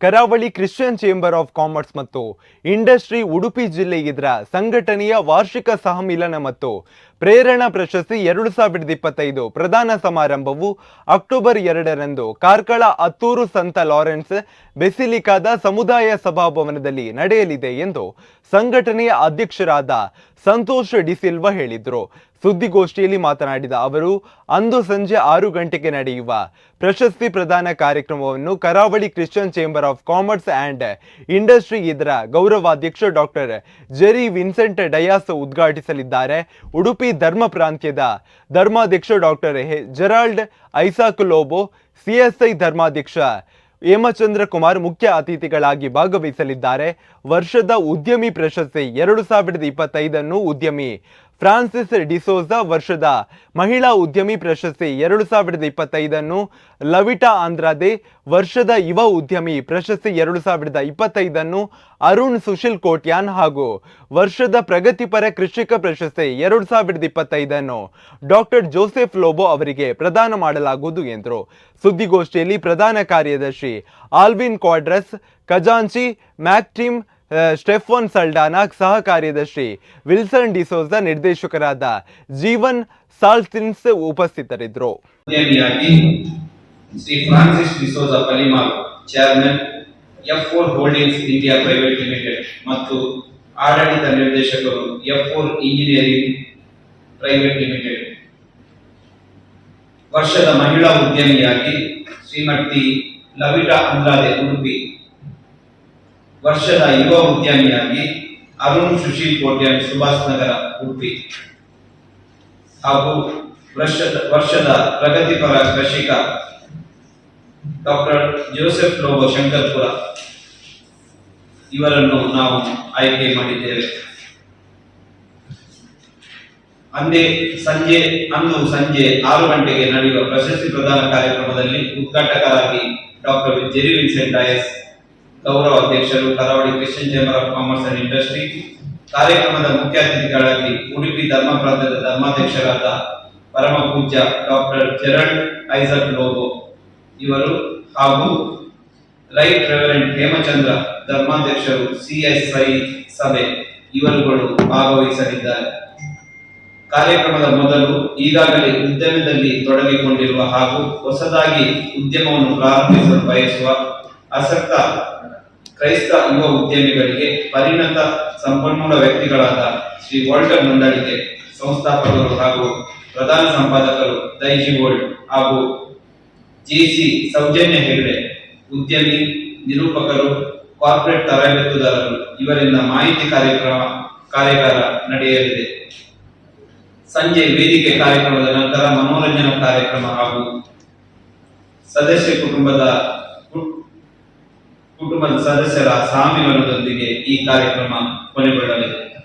Karavali Christian chamber of commerce ಮತ್ತು industry Udupi ಜಿಲ್ಲೆ ಇದರ ಸಂಘಟನೆಯ ವಾರ್ಷಿಕ ಸಹಮಿಲನ ಮತ್ತು ಪ್ರೇರಣಾ ಪ್ರಶಸ್ತಿ ಎರಡು ಸಾವಿರದ ಇಪ್ಪತ್ತೈದು ಪ್ರಧಾನ ಸಮಾರಂಭವು ಅಕ್ಟೋಬರ್ ಎರಡರಂದು ಕಾರ್ಕಳ ಅತ್ತೂರು ಸಂತ ಲಾರೆನ್ಸ್ ಬೆಸಿಲಿಕಾದ ಸಮುದಾಯ ಸಭಾಭವನದಲ್ಲಿ ನಡೆಯಲಿದೆ ಎಂದು ಸಂಘಟನೆಯ ಅಧ್ಯಕ್ಷರಾದ ಸಂತೋಷ್ ಡಿಸಿಲ್ವಾ ಹೇಳಿದರು. ಸುದ್ದಿಗೋಷ್ಠಿಯಲ್ಲಿ ಮಾತನಾಡಿದ ಅವರು, ಅಂದು ಸಂಜೆ ಆರು ಗಂಟೆಗೆ ನಡೆಯುವ ಪ್ರಶಸ್ತಿ ಪ್ರದಾನ ಕಾರ್ಯಕ್ರಮವನ್ನು Karavali Christian chamber of commerce and industry ಇದರ ಗೌರವಾಧ್ಯಕ್ಷ ಡಾಕ್ಟರ್ ಜೆರಿ ವಿನ್ಸೆಂಟ್ ಡಯಾಸ್ ಉದ್ಘಾಟಿಸಲಿದ್ದಾರೆ. ಉಡುಪಿ ಧರ್ಮ ಪ್ರಾಂತ್ಯದ ಧರ್ಮಾಧ್ಯಕ್ಷ doctor Gerald Isaac Lobo, CSI ಧರ್ಮಾಧ್ಯಕ್ಷ Hemachandra Kumar ಮುಖ್ಯ ಅತಿಥಿಗಳಾಗಿ ಭಾಗವಹಿಸಲಿದ್ದಾರೆ. ವರ್ಷದ ಉದ್ಯಮಿ ಪ್ರಶಸ್ತಿ ಎರಡು ಸಾವಿರದ ಇಪ್ಪತ್ತೈದನ್ನು ಉದ್ಯಮಿ ಫ್ರಾನ್ಸಿಸ್ ಡಿಸೋಸ ವರ್ಷದ ಮಹಿಳಾ ಉದ್ಯಮಿ ಪ್ರಶಸ್ತಿ ಎರಡು ಸಾವಿರದ ಇಪ್ಪತ್ತೈದನ್ನು ಲವಿಟಾ ಆಂಧ್ರಾದೆ ವರ್ಷದ ಯುವ ಉದ್ಯಮಿ ಪ್ರಶಸ್ತಿ ಎರಡು ಸಾವಿರದ ಇಪ್ಪತ್ತೈದನ್ನು ಅರುಣ್ ಸುಶೀಲ್ ಕೋಟ್ಯಾನ್ ಹಾಗೂ ವರ್ಷದ ಪ್ರಗತಿಪರ ಕೃಷಿಕ ಪ್ರಶಸ್ತಿ ಎರಡು ಸಾವಿರದ ಇಪ್ಪತ್ತೈದನ್ನು ಡಾಕ್ಟರ್ ಜೋಸೆಫ್ ಲೋಬೋ ಅವರಿಗೆ ಪ್ರದಾನ ಮಾಡಲಾಗುವುದು ಎಂದರು. ಸುದ್ದಿಗೋಷ್ಠಿಯಲ್ಲಿ ಪ್ರಧಾನ ಕಾರ್ಯದರ್ಶಿ ಆಲ್ವಿನ್ ಕ್ವಾಡ್ರಸ್, ಖಜಾಂಚಿ, ಮ್ಯಾಕ್ಟಿಮ್ ಸ್ಟೆಫಾನ್ ಸಲ್ಡಾನಾಗ್ ಸಹ ಕಾರ್ಯದರ್ಶಿ ವಿಲ್ಸನ್ ಡಿಸೋಜ ನಿರ್ದೇಶಕರಾದ ಜೀವನ್ ಸಾಲ್ಸಿನ್ಸ್ ಉಪಸ್ಥಿತರಿದ್ದರು. Shri Francis D'Souza Palimar chairman F four holdings India private limited ಮತ್ತು ಆಡಳಿತ ನಿರ್ದೇಶಕರು F four engineering private limited ವರ್ಷದ ಮಹಿಳಾ ಉದ್ಯಮಿಯಾಗಿ ಶ್ರೀಮತಿ ಲವಿಟಾ ಅಂದ್ರಾದೆ ಉಡುಪಿ ವರ್ಷದ ಯುವ ಉದ್ಯಮಿಯಾಗಿ ಅರುಣ್ ಸುಶೀಲ್ ಕೋಟ್ಯಾನ್ ಸುಭಾಷ್ ನಗರ, ಉಡುಪಿ. ಹಾಗೂ ವರ್ಷದ ವರ್ಷದ ಪ್ರಗತಿಪರ ಕೃಷಿಕ ಡಾಕ್ಟರ್ ಜೋಸೆಫ್ ಲೋಬೋ ಶಂಕರ್ಪುರ. ಇವರನ್ನು ನಾವು ಆಯ್ಕೆ ಮಾಡಿದ್ದೇವೆ. ಅಂದೇ ಸಂಜೆ, ಅಂದು ಸಂಜೆ ಆರು ಗಂಟೆಗೆ ನಡೆಯುವ ಪ್ರಶಸ್ತಿ ಪ್ರದಾನ ಕಾರ್ಯಕ್ರಮದಲ್ಲಿ ಉದ್ಘಾಟಕರಾಗಿ ಡಾಕ್ಟರ್ ಜೆರಿ ವಿನ್ಸೆಂಟ್ ಡಯಸ್ ಗೌರವ ಅಧ್ಯಕ್ಷರು, Karavali Christian chamber of commerce and industry, ಕಾರ್ಯಕ್ರಮದ ಮುಖ್ಯ ಅತಿಥಿಗಳಾಗಿ ಉಡುಪಿ ಧರ್ಮ ಪ್ರಾಂತ್ಯದ ಧರ್ಮಾಧ್ಯಕ್ಷರಾದ ಪರಮ ಪೂಜ್ಯ ಡಾಕ್ಟರ್ ಜೆರಲ್ಡ್ ಐಸಕ್ ಲೋಬೋ ಇವರು ಹಾಗೂ ರೈಟ್ ರೆವರೆಂಟ್ ಹೇಮಚಂದ್ರ ಧರ್ಮಾಧ್ಯಕ್ಷರು ಸಿಎಸ್ಐ ಸಭೆ ಇವರುಗಳು ಭಾಗವಹಿಸಲಿದ್ದಾರೆ. ಕಾರ್ಯಕ್ರಮದ ಮೊದಲು ಈಗಾಗಲೇ ಉದ್ಯಮದಲ್ಲಿ ತೊಡಗಿಕೊಂಡಿರುವ ಹಾಗೂ ಹೊಸದಾಗಿ ಉದ್ಯಮವನ್ನು ಪ್ರಾರಂಭಿಸಲು ಬಯಸುವ ಆಸಕ್ತ ಕ್ರೈಸ್ತ ಯುವ ಉದ್ಯಮಿಗಳಿಗೆ ಪರಿಣತ ಸಂಪನ್ಮೂಲ ವ್ಯಕ್ತಿಗಳಾದ ಶ್ರೀ ವಾಲ್ಟರ್ ಮಂಡಳಿಗೆ ಸಂಸ್ಥಾಪಕರು ಹಾಗೂ ಪ್ರಧಾನ ಸಂಪಾದಕರು ದೈಜಿ ಗೋಲ್ಡ್ ಹಾಗೂ ಜಿಸಿ ಸೌಜನ್ಯ ಹೆಗ್ಡೆ, ಉದ್ಯಮಿ, ನಿರೂಪಕರು, ಕಾರ್ಪೊರೇಟ್ ತರಬೇತುದಾರರು ಇವರಿಂದ ಮಾಹಿತಿ ಕಾರ್ಯಕ್ರಮ, ಕಾರ್ಯಾಗಾರ ನಡೆಯಲಿದೆ. ಸಂಜೆ ವೇದಿಕೆ ಕಾರ್ಯಕ್ರಮದ ನಂತರ ಮನೋರಂಜನಾ ಕಾರ್ಯಕ್ರಮ ಹಾಗೂ ಸದಸ್ಯ ಕುಟುಂಬದ ಕುಟುಂಬದ ಸದಸ್ಯರ ಸಹಮಿಲನದೊಂದಿಗೆ ಈ ಕಾರ್ಯಕ್ರಮ ಕೊನೆಗೊಳ್ಳಲಿದೆ.